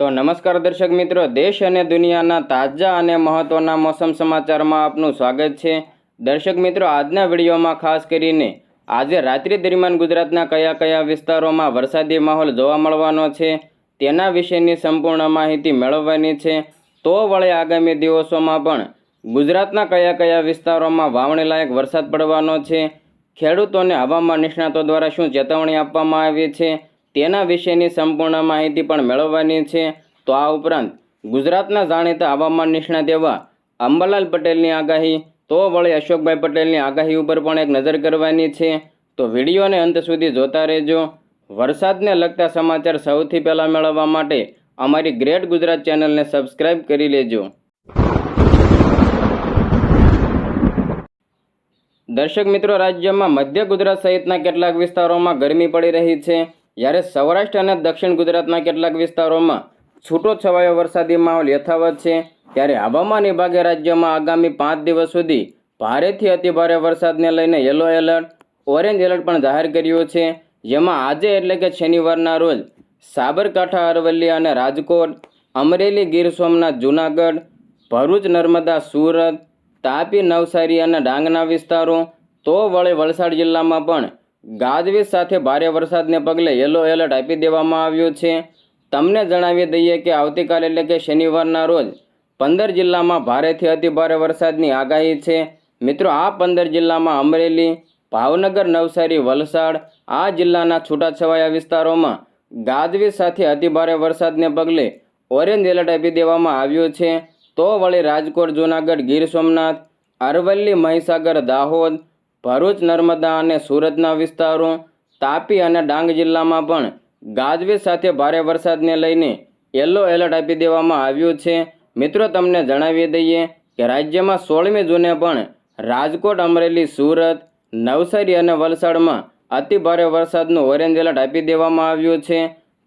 તો નમસ્કાર દર્શક મિત્રો, દેશ અને દુનિયાના તાજા અને મહત્વના મોસમ સમાચારમાં આપનું સ્વાગત છે. દર્શક મિત્રો, આજના વિડીયોમાં ખાસ કરીને આજે રાત્રિ દરમિયાન ગુજરાતના કયા કયા વિસ્તારોમાં વરસાદી માહોલ જોવા મળવાનો છે, તેના વિશેની સંપૂર્ણ માહિતી મેળવવાની છે. તો વળે આગામી દિવસોમાં પણ ગુજરાતના કયા કયા વિસ્તારોમાં વાવણીલાયક વરસાદ પડવાનો છે, ખેડૂતોને હવામાન નિષ્ણાતો દ્વારા શું ચેતવણી આપવામાં આવી છે તેના વિશેની સંપૂર્ણ માહિતી પણ મેળવવાની છે. તો આ ઉપરાંત ગુજરાતના જાણીતા હવામાન નિષ્ણાત એવા અંબાલાલ પટેલની આગાહી, તો વળી અશોકભાઈ પટેલની આગાહી ઉપર પણ એક નજર કરવાની છે. તો વિડીયોને અંત સુધી જોતા રહેજો. વરસાદને લગતા સમાચાર સૌથી પહેલાં મેળવવા માટે અમારી ગ્રેટ ગુજરાત ચેનલને સબસ્ક્રાઇબ કરી લેજો. દર્શક મિત્રો, રાજ્યમાં મધ્ય ગુજરાત સહિતના કેટલાક વિસ્તારોમાં ગરમી પડી રહી છે. જ્યારે સૌરાષ્ટ્ર અને દક્ષિણ ગુજરાતના કેટલાક વિસ્તારોમાં છૂટો છવાયો વરસાદી માહોલ યથાવત છે, ત્યારે હવામાન વિભાગે રાજ્યમાં આગામી પાંચ દિવસ સુધી ભારેથી અતિભારે વરસાદને લઈને યલો એલર્ટ ઓરેન્જ એલર્ટ પણ જાહેર કર્યો છે. જેમાં આજે એટલે કે શનિવારના રોજ સાબરકાંઠા, અરવલ્લી અને રાજકોટ, અમરેલી, ગીર સોમનાથ, જૂનાગઢ, ભરૂચ, નર્મદા, સુરત, તાપી, નવસારી અને ડાંગના વિસ્તારો, તો વળી વલસાડ જિલ્લામાં પણ ગાજવીજ સાથે ભારે વરસાદને પગલે યલો એલર્ટ આપી દેવામાં આવ્યું છે. તમને જણાવી દઈએ કે આવતીકાલ એટલે કે શનિવારના રોજ પંદર જિલ્લામાં ભારેથી અતિભારે વરસાદની આગાહી છે. મિત્રો, આ પંદર જિલ્લામાં અમરેલી, ભાવનગર, નવસારી, વલસાડ આ જિલ્લાના છૂટાછવાયા વિસ્તારોમાં ગાજવીજ સાથે અતિભારે વરસાદને પગલે ઓરેન્જ એલર્ટ આપી દેવામાં આવ્યું છે. તો વળી રાજકોટ, જૂનાગઢ, ગીર સોમનાથ, અરવલ્લી, મહીસાગર, દાહોદ ભરૂચ, નર્મદા અને સુરતના વિસ્તારો, તાપી અને ડાંગ જિલ્લામાં પણ ગાજવીજ સાથે ભારે વરસાદને લઈને યલો એલર્ટ આપી દેવામાં આવ્યું છે. મિત્રો, તમને જણાવી દઈએ કે રાજ્યમાં સોળમી જૂને પણ રાજકોટ, અમરેલી, સુરત, નવસારી અને વલસાડમાં અતિભારે વરસાદનું ઓરેન્જ એલર્ટ આપી દેવામાં આવ્યું છે.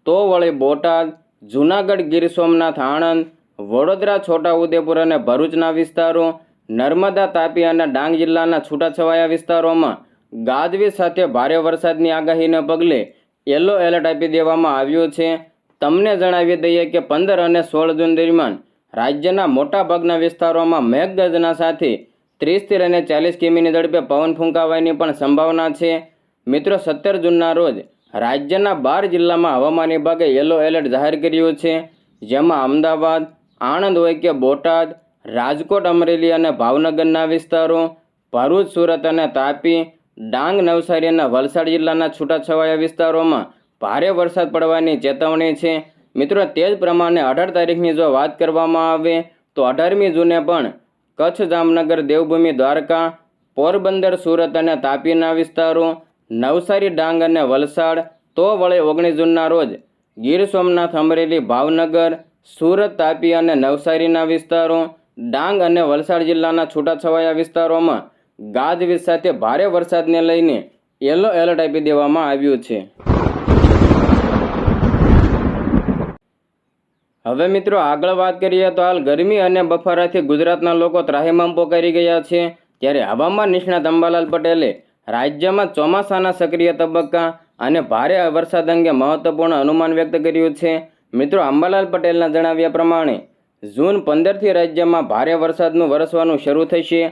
તો વળી બોટાદ, જૂનાગઢ, ગીર સોમનાથ, આણંદ, વડોદરા, છોટાઉદેપુર અને ભરૂચના વિસ્તારો નર્મદા, તાપી અને ડાંગ જિલ્લાના છૂટાછવાયા વિસ્તારોમાં ગાજવીજ સાથે ભારે વરસાદની આગાહીને પગલે યલો એલર્ટ આપી દેવામાં આવ્યું છે. તમને જણાવી દઈએ કે પંદર અને સોળ જૂન દરમિયાન રાજ્યના મોટાભાગના વિસ્તારોમાં મેઘગર્જના સાથે ત્રીસથી અને ચાલીસ કિમીની ઝડપે પવન ફૂંકાવાની પણ સંભાવના છે. મિત્રો, સત્તર જૂનના રોજ રાજ્યના બાર જિલ્લામાં હવામાન વિભાગે યલો એલર્ટ જાહેર કર્યું છે. જેમાં અમદાવાદ, આણંદ હોય કે બોટાદ રાજકોટ, અમરેલી અને ભાવનગરના વિસ્તારો, ભરૂચ, સુરત અને તાપી, ડાંગ, નવસારી અને વલસાડ જિલ્લાના છૂટાછવાયા વિસ્તારોમાં ભારે વરસાદ પડવાની ચેતવણી છે. મિત્રો, તે જ પ્રમાણે અઢાર તારીખની જો વાત કરવામાં આવે, તો અઢારમી જૂને પણ કચ્છ, જામનગર, દેવભૂમિ, દ્વારકા, પોરબંદર, સુરત અને તાપીના વિસ્તારો, નવસારી, ડાંગ અને વલસાડ, તો વળે ઓગણીસ જૂનના રોજ ગીર સોમનાથ, અમરેલી, ભાવનગર, સુરત, તાપી અને નવસારીના વિસ્તારો ડાંગ અને વલસાડ જિલ્લાના છૂટાછવાયા વિસ્તારોમાં ગાજવીજ સાથે ભારે વરસાદને લઈને યલો એલર્ટ આપી દેવામાં આવ્યું છે. હવે મિત્રો આગળ વાત કરીએ તો હાલ ગરમી અને બફારાથી ગુજરાતના લોકો ત્રાહિમામ કરી ગયા છે. ત્યારે હવામાન નિષ્ણાત અંબાલાલ પટેલે રાજ્યમાં ચોમાસાના સક્રિય તબક્કા અને ભારે વરસાદ અંગે મહત્વપૂર્ણ અનુમાન વ્યક્ત કર્યું છે. મિત્રો અંબાલાલ પટેલના જણાવ્યા પ્રમાણે જૂન પંદરથી રાજ્યમાં ભારે વરસાદનું વરસવાનું શરૂ થશે.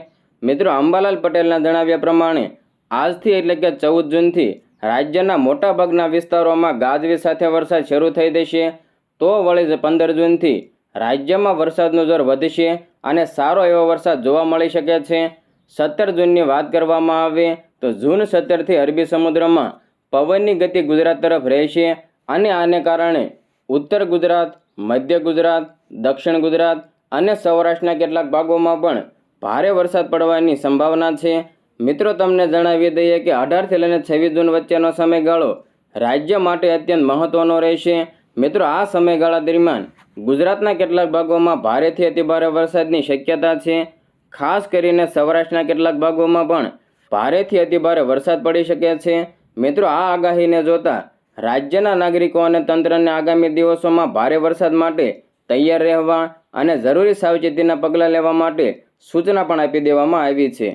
મિત્રો, અંબાલાલ પટેલના જણાવ્યા પ્રમાણે, આજથી એટલે કે ચૌદ જૂનથી રાજ્યના મોટાભાગના વિસ્તારોમાં ગાજવીજ સાથે વરસાદ શરૂ થઈ જશે તો વળી પંદર જૂનથી રાજ્યમાં વરસાદનું જોર વધશે અને સારો એવો વરસાદ જોવા મળી શકે છે. સત્તર જૂનની વાત કરવામાં આવે તો જૂન સત્તરથી અરબી સમુદ્રમાં પવનની ગતિ ગુજરાત તરફ રહેશે અને આને કારણે ઉત્તર ગુજરાત મધ્ય ગુજરાત, દક્ષિણ ગુજરાત અને સૌરાષ્ટ્રના કેટલાક ભાગોમાં પણ ભારે વરસાદ પડવાની સંભાવના છે. મિત્રો, તમને જણાવી દઈએ કે અઢારથી લઈને છવ્વીસ જૂન વચ્ચેનો સમયગાળો રાજ્ય માટે અત્યંત મહત્ત્વનો રહેશે. મિત્રો, આ સમયગાળા દરમિયાન ગુજરાતના કેટલાક ભાગોમાં ભારેથી અતિભારે વરસાદની શક્યતા છે. ખાસ કરીને સૌરાષ્ટ્રના કેટલાક ભાગોમાં પણ ભારેથી અતિભારે વરસાદ પડી શકે છે. મિત્રો, આ આગાહીને જોતા રાજ્યના નાગરિકો અને તંત્રને આગામી દિવસોમાં ભારે વરસાદ માટે તૈયાર રહેવા અને જરૂરી સાવચેતીના પગલાં લેવા માટે સૂચના પણ આપી દેવામાં આવી છે.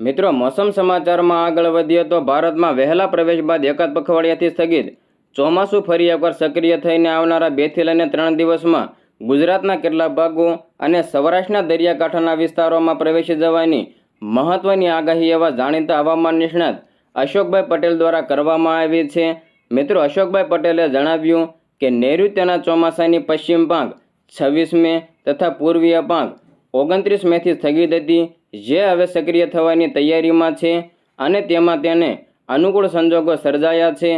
મિત્રો, મોસમ સમાચારમાં આગળ વધીએ તો ભારતમાં વહેલા પ્રવેશ બાદ એકાદ પખવાડિયાથી સ્થગિત ચોમાસું ફરી એકવાર સક્રિય થઈને આવનારા બેથી લઈને ત્રણ દિવસમાં ગુજરાતના કેટલાક ભાગો અને સૌરાષ્ટ્રના દરિયાકાંઠાના વિસ્તારોમાં પ્રવેશી જવાની મહત્વની આગાહી એવા જાણીતા હવામાન નિષ્ણાત અશોકભાઈ પટેલ દ્વારા કરવામાં આવી છે. મિત્રો, અશોકભાઈ પટેલે જણાવ્યું કે નૈઋત્યના ચોમાસાની પશ્ચિમ પાંખ છવ્વીસ મે તથા પૂર્વીય પાંખ ઓગણત્રીસ મેથી સ્થગિત હતી, જે હવે સક્રિય થવાની તૈયારીમાં છે અને તેમાં તેને અનુકૂળ સંજોગો સર્જાયા છે.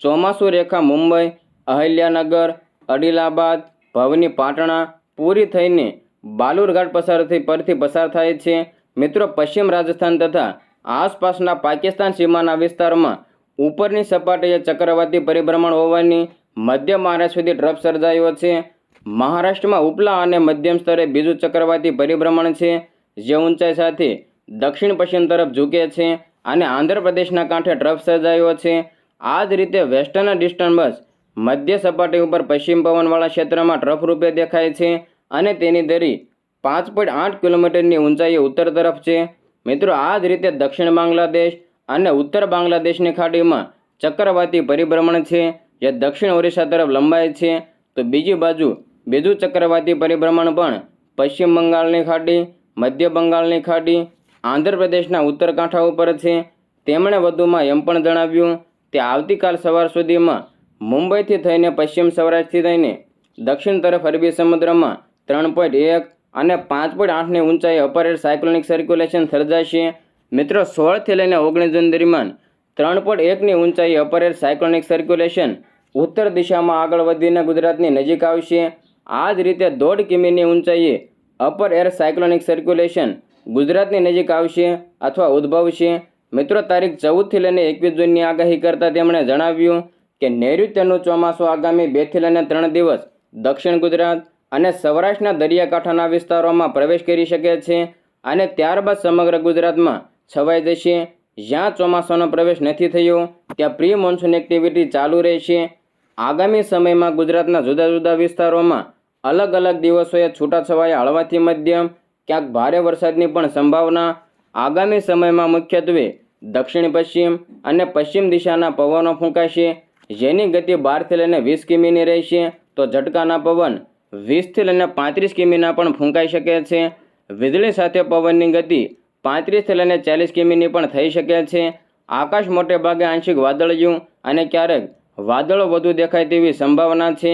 ચોમાસુ રેખા મુંબઈ, અહલ્યાનગર, અડિલાબાદ, ભવની પાટણા પૂરી થઈને બાલુરઘાટ પસારથી પરથી પસાર થાય છે. મિત્રો પશ્ચિમ રાજસ્થાન તથા આસપાસના પાકિસ્તાન સીમાના વિસ્તારમાં ઉપરની સપાટીએ ચક્રવાતી પરિભ્રમણ હોવાની મધ્ય મહારાષ્ટ્ર સુધી ટ્રફ સર્જાયો છે. મહારાષ્ટ્રમાં ઉપલા અને મધ્યમ સ્તરે બીજું ચક્રવાતી પરિભ્રમણ છે, જે ઊંચાઈ સાથે દક્ષિણ પશ્ચિમ તરફ ઝૂકે છે અને આંધ્રપ્રદેશના કાંઠે ટ્રફ સર્જાયો છે. આ જ રીતે વેસ્ટર્ન ડિસ્ટર્બન્સ મધ્ય સપાટી ઉપર પશ્ચિમ પવનવાળા ક્ષેત્રમાં ટ્રફ રૂપે દેખાય છે અને તેની દરી પાંચ પોઈન્ટ આઠ કિલોમીટરની ઊંચાઈએ ઉત્તર તરફ છે. મિત્રો, આ જ રીતે દક્ષિણ બાંગ્લાદેશ અને ઉત્તર બાંગ્લાદેશની ખાડીમાં ચક્રવાતી પરિભ્રમણ છે, જે દક્ષિણ ઓરિસ્સા તરફ લંબાય છે. તો બીજી બાજુ બીજું ચક્રવાતી પરિભ્રમણ પણ પશ્ચિમ બંગાળની ખાડી, મધ્ય બંગાળની ખાડી, આંધ્રપ્રદેશના ઉત્તર કાંઠા ઉપર છે. તેમણે વધુમાં એમ પણ જણાવ્યું કે આવતીકાલ સવાર સુધીમાં મુંબઈથી થઈને પશ્ચિમ સૌરાષ્ટ્રથી થઈને દક્ષિણ તરફ અરબી સમુદ્રમાં ત્રણ પોઈન્ટ એક અને પાંચ પોઈન્ટ આઠની ઊંચાઈ અપર એર સાયક્લોનિક સર્ક્યુલેશન સર્જાશે. મિત્રો, સોળથી લઈને ઓગણીસ જૂન દરમિયાન ત્રણ પોઈન્ટ એકની ઊંચાઈ અપર એર સાયક્લોનિક સર્ક્યુલેશન ઉત્તર દિશામાં આગળ વધીને ગુજરાતની નજીક આવશે. આ જ રીતે દોઢ કિમીની ઊંચાઈએ અપર એર સાયક્લોનિક સર્ક્યુલેશન ગુજરાતની નજીક આવશે અથવા ઉદ્ભવશે. મિત્રો, તારીખ ચૌદથી લઈને એકવીસ જૂનની આગાહી કરતાં તેમણે જણાવ્યું કે નૈઋત્યનું ચોમાસું આગામી બેથી લઈને ત્રણ દિવસ દક્ષિણ ગુજરાત અને સૌરાષ્ટ્રના દરિયાકાંઠાના વિસ્તારોમાં પ્રવેશ કરી શકે છે અને ત્યારબાદ સમગ્ર ગુજરાતમાં છવાઈ જશે. જ્યાં ચોમાસાનો પ્રવેશ નથી થયો, ત્યાં પ્રી મોન્સૂન એક્ટિવિટી ચાલુ રહેશે. આગામી સમયમાં ગુજરાતના જુદા જુદા વિસ્તારોમાં અલગ અલગ દિવસોએ છૂટાછવાયા હળવાથી મધ્યમ, ક્યાંક ભારે વરસાદની પણ સંભાવના. આગામી સમયમાં મુખ્યત્વે દક્ષિણ પશ્ચિમ અને પશ્ચિમ દિશાના પવનો ફૂંકાશે. જેની ગતિ બારથી લઈને વીસ કિમીની રહેશે. તો ઝટકાના પવન વીસથી લઈને પાંત્રીસ કિમીના પણ ફૂંકાઈ શકે છે. વીજળી સાથે પવનની ગતિ પાંત્રીસથી લઈને ચાલીસ કિમીની પણ થઈ શકે છે. આકાશ મોટે ભાગે આંશિક વાદળિયું અને ક્યારેક વાદળો વધુ દેખાય તેવી સંભાવના છે.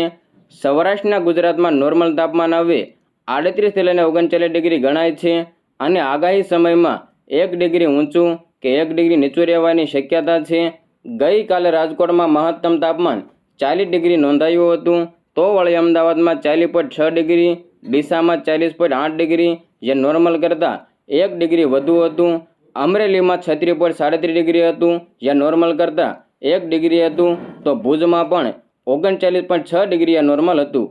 સૌરાષ્ટ્રના ગુજરાતમાં નોર્મલ તાપમાન હવે આડત્રીસથી લઈને ઓગણચાલીસ ડિગ્રી ગણાય છે અને આગાહી સમયમાં એક ડિગ્રી ઊંચું કે એક ડિગ્રી નીચું રહેવાની શક્યતા છે. ગઈકાલે રાજકોટમાં મહત્તમ તાપમાન ચાલીસ ડિગ્રી નોંધાયું હતું. તો વળી અમદાવાદમાં ચાલીસ પોઈન્ટ છ ડિગ્રી, ડીસામાં ચાલીસ પોઈન્ટ આઠ ડિગ્રી, જે નોર્મલ કરતાં એક ડિગ્રી વધુ હતું. અમરેલીમાં છત્રીસ પોઈન્ટ સાડત્રીસ ડિગ્રી હતું, જે નોર્મલ કરતાં એક ડિગ્રી હતું. તો ભુજમાં પણ ઓગણચાલીસ પોઈન્ટ છ ડિગ્રી એ નોર્મલ હતું.